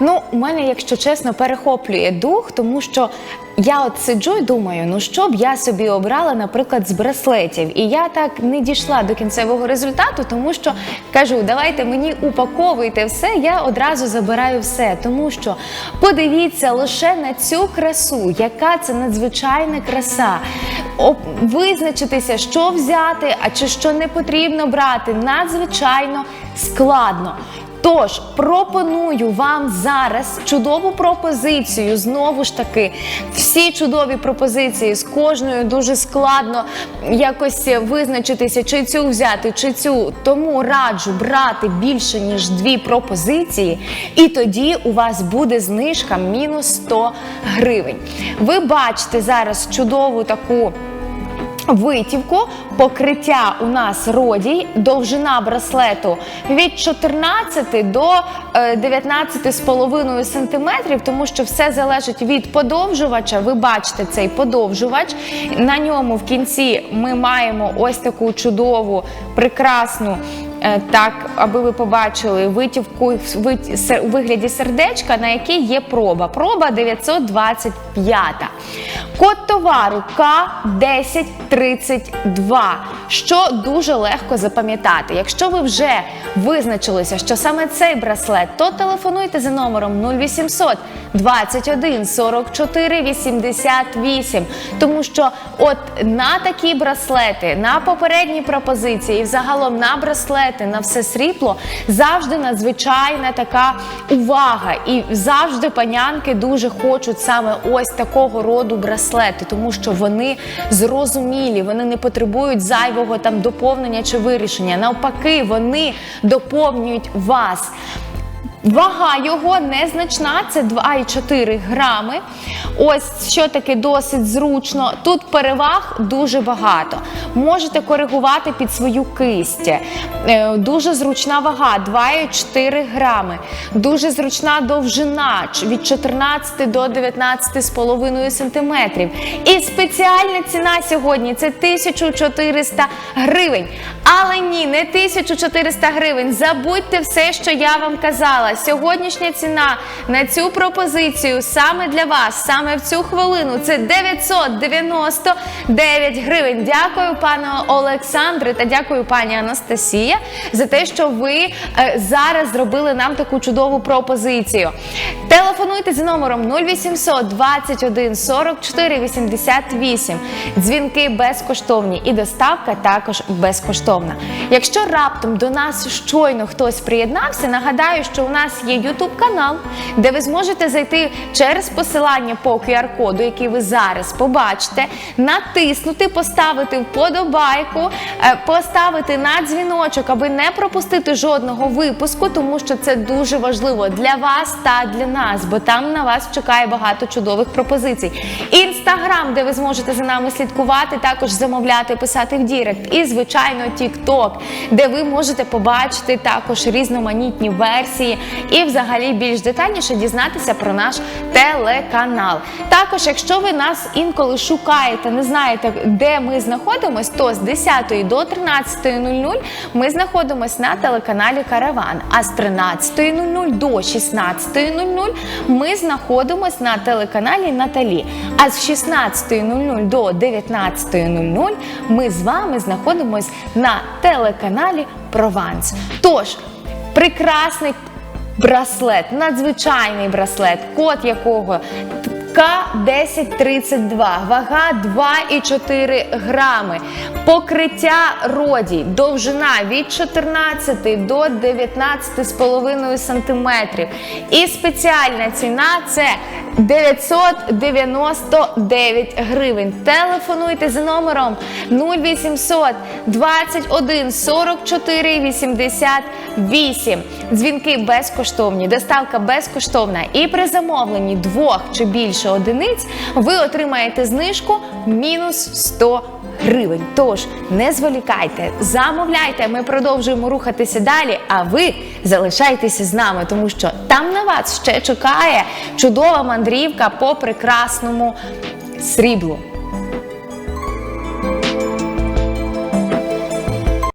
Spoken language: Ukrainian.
Ну, у мене, якщо чесно, перехоплює дух, тому що я от сиджу і думаю, ну що б я собі обрала, наприклад, з браслетів. І я так не дійшла до кінцевого результату, тому що кажу, давайте мені упаковуйте все, я одразу забираю все. Тому що подивіться лише на цю красу, яка це надзвичайна краса. Визначитися, що взяти, а чи що не потрібно брати, надзвичайно складно. Тож пропоную вам зараз чудову пропозицію. Знову ж таки, всі чудові пропозиції з кожною дуже складно якось визначитися, чи цю взяти, чи цю. Тому раджу брати більше ніж дві пропозиції, і тоді у вас буде знижка мінус 100 гривень. Ви бачите зараз чудову таку. Витівку, покриття у нас родій, довжина браслету від 14 до е, 19,5 см, тому що все залежить від подовжувача. Ви бачите цей подовжувач. На ньому в кінці ми маємо ось таку чудову, прекрасну. Е, Так, аби ви побачили витівку у вигляді сердечка, на якій є проба. Проба 925. Код товару К1032, що дуже легко запам'ятати. Якщо ви вже визначилися, що саме цей браслет, то телефонуйте за номером 0800 21 44 88. Тому що от на такі браслети, на попередні пропозиції, і взагалом на браслети, на все срібло завжди надзвичайна така увага. І завжди панянки дуже хочуть саме ось такого роду браслети, тому що вони зрозумілі, вони не потребують зайвого там доповнення чи вирішення. Навпаки, вони доповнюють вас. Вага його незначна, це 2,4 грами. Ось що таки досить зручно. Тут переваг дуже багато. Можете коригувати під свою кисть. Е, Дуже зручна вага 2,4 грами. Дуже зручна довжина від 14 до 19,5 сантиметрів. І спеціальна ціна сьогодні це 1400 гривень. Але ні, не 1400 гривень. Забудьте все, що я вам казала. Сьогоднішня ціна на цю пропозицію саме для вас, саме в цю хвилину, це 999 гривень. Дякую, пане Олександре, та дякую, пані Анастасія, за те, що ви е, зараз зробили нам таку чудову пропозицію. Телефонуйте за номером 0800 21 44 88. Дзвінки безкоштовні і доставка також безкоштовна. Якщо раптом до нас щойно хтось приєднався, нагадаю, що у нас є YouTube канал, де ви зможете зайти через посилання по QR-коду, який ви зараз побачите, натиснути, поставити вподобайку, е, поставити на дзвіночок, аби не пропустити жодного випуску, тому що це дуже важливо для вас та для нас, бо там на вас чекає багато чудових пропозицій. Інстаграм, де ви зможете за нами слідкувати, також замовляти, писати в Дірект. І, звичайно, TikTok, де ви можете побачити також різноманітні версії і, взагалі, більш детальніше дізнатися про наш телеканал. Також, якщо ви нас інколи шукаєте, не знаєте, де ми знаходимося, то з 10 до 13.00 ми знаходимося на телеканалі Караван. А з 13.00 до 16.00 ми знаходимося на телеканалі Наталі. А з 16.00 до 19.00 ми з вами знаходимося на телеканалі Прованс. Тож, прекрасний браслет, надзвичайний браслет, код якого К1032, вага 2,4 грами, покриття роді, довжина від 14 до 19,5 см. І спеціальна ціна це 999 гривень. Телефонуйте за номером 0800 21 44 88. Дзвінки безкоштовні, доставка безкоштовна. І при замовленні двох чи більше одиниць ви отримаєте знижку мінус 100 гривень. Тож не зволікайте, замовляйте. Ми продовжуємо рухатися далі. А ви залишайтеся з нами, тому що там на вас ще чекає чудова мандрівка по прекрасному сріблу.